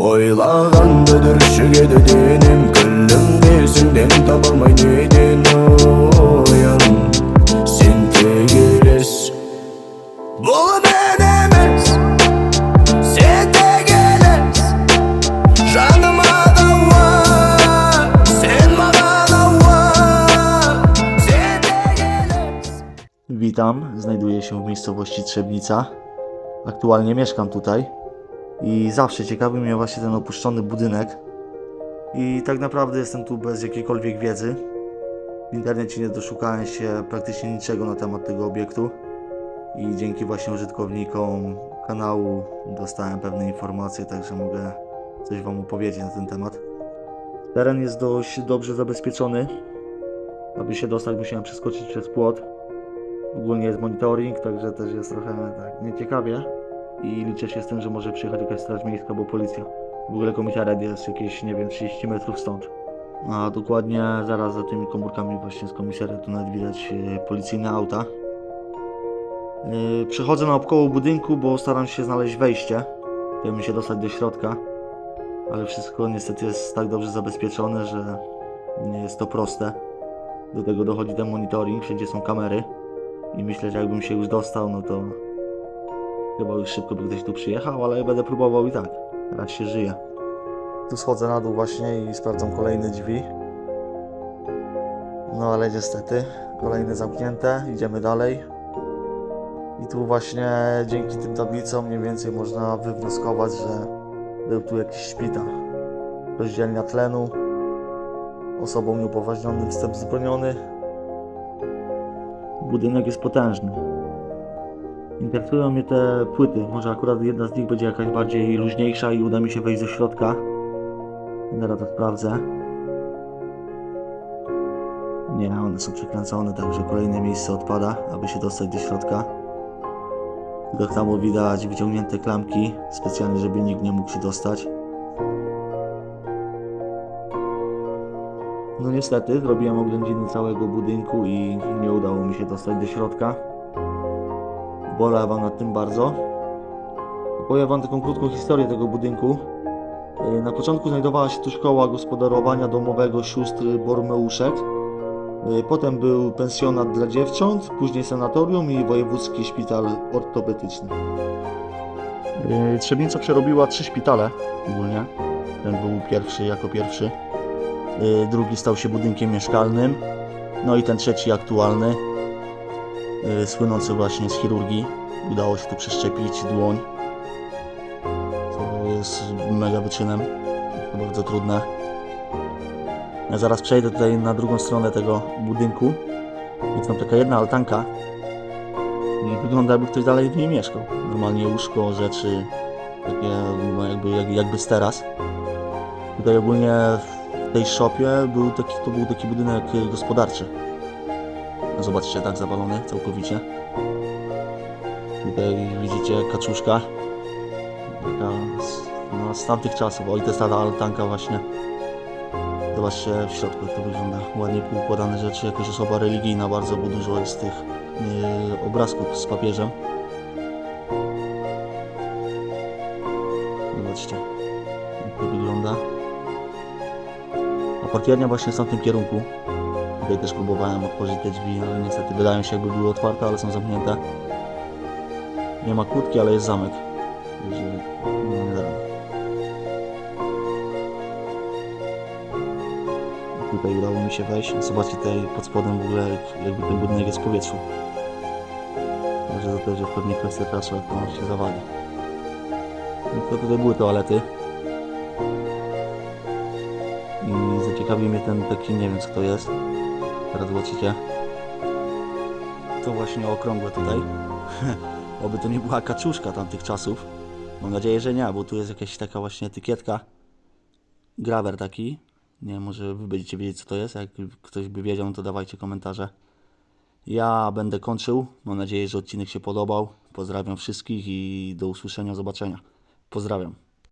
ойлағанды дүршігеді денім күлім есіңнен таба алмай неден оян сен тек елес бұл мен емес сен тек елес жаныма дауа сен маған ауа сен тек елес Witam, znajduję się w miejscowości Trzebnica. Aktualnie mieszkam tutaj i zawsze ciekawy mnie właśnie ten opuszczony budynek. I tak naprawdę jestem tu bez jakiejkolwiek wiedzy. W internecie nie doszukałem się praktycznie niczego na temat tego obiektu i dzięki właśnie użytkownikom kanału dostałem pewne informacje, także mogę coś Wam opowiedzieć na ten temat. Teren jest dość dobrze zabezpieczony. Aby się dostać, musiałem przeskoczyć przez płot. Ogólnie jest monitoring, także też jest trochę tak nieciekawie. I liczę się z tym, że może przyjechać jakaś straż miejska albo policja. W ogóle komisariat jest jakieś, nie wiem, 30 metrów stąd. A dokładnie zaraz za tymi komórkami właśnie z komisariatu nawet widać e, policyjne auta. E, Przechodzę naokoło budynku, bo staram się znaleźć wejście, żeby się dostać do środka. Ale wszystko niestety jest tak dobrze zabezpieczone, że nie jest to proste. Do tego dochodzi ten monitoring, wszędzie są kamery. I myślę, że jakbym się już dostał, no to chyba już szybko by ktoś tu przyjechał, ale będę próbował i tak. Raz się żyje. Tu schodzę na dół właśnie i sprawdzam kolejne drzwi. No ale niestety, kolejne zamknięte, idziemy dalej. I tu właśnie dzięki tym tablicom mniej więcej można wywnioskować, że był tu jakiś szpital. Rozdzielnia tlenu, osobom nieupoważnionym wstęp zbroniony, Budynek jest potężny. Interesują mnie te płyty. Może akurat jedna z nich będzie jakaś bardziej luźniejsza i uda mi się wejść do środka. Zaraz to sprawdzę. Nie, one są przykręcone, także kolejne miejsce odpada, aby się dostać do środka. Tak samo widać wyciągnięte klamki, specjalnie, żeby nikt nie mógł się dostać. No niestety, zrobiłem oględziny całego budynku i nie udało mi się dostać do środka. Bolewam nad tym bardzo. Opowiem Wam taką krótką historię tego budynku. Yy, Na początku znajdowała się tu szkoła gospodarowania domowego sióstr Bormeuszek. Yy, Potem był pensjonat dla dziewcząt, później sanatorium i wojewódzki szpital ortopedyczny. Yy, Trzebnica przerobiła trzy szpitale ogólnie. Ten był pierwszy jako pierwszy. Drugi stał się budynkiem mieszkalnym, no i ten trzeci aktualny, słynący właśnie z chirurgii. Udało się tu przeszczepić dłoń, co jest mega wyczynem, bardzo trudne. Ja zaraz przejdę tutaj na drugą stronę tego budynku. Jest tam taka jedna altanka i wygląda jakby ktoś dalej w niej mieszkał. Normalnie łóżko, rzeczy, takie no jakby, jak, jakby. Tutaj ogólnie w tej shopie był taki, to był taki budynek e, gospodarczy. Zobaczcie, tak zawalony całkowicie. Tutaj widzicie kaczuszka. Taka z, no, z tamtych czasów. O i to jest ta altanka właśnie. Zobaczcie w środku jak to wygląda. Ładnie poukładane rzeczy. Jakaś osoba religijna bardzo, bo dużo jest tych e, obrazków z papieżem. Zobaczcie jak to wygląda. A parkiernia właśnie jest w tym kierunku. Tutaj też próbowałem otworzyć te drzwi, ale niestety wydają się jakby były otwarte, ale są zamknięte. Nie ma kłódki, ale jest zamek. No, nie da. Tutaj udało mi się wejść. Zobaczcie tutaj pod spodem w ogóle jak- jakby ten budynek jest w powietrzu. Także to też jest pewnie kwestia czasu, jak to on się zawali. No to tutaj były toalety. I zaciekawi mnie ten taki, nie wiem co to jest. Teraz. To właśnie okrągłe tutaj. Oby to nie była kaczuszka tamtych czasów. Mam nadzieję, że nie, bo tu jest jakaś taka właśnie etykietka. Grawer taki. Nie wiem, może wy będziecie wiedzieć co to jest. Jak ktoś by wiedział, no to dawajcie komentarze. Ja będę kończył. Mam nadzieję, że odcinek się podobał. Pozdrawiam wszystkich i do usłyszenia, zobaczenia. Pozdrawiam.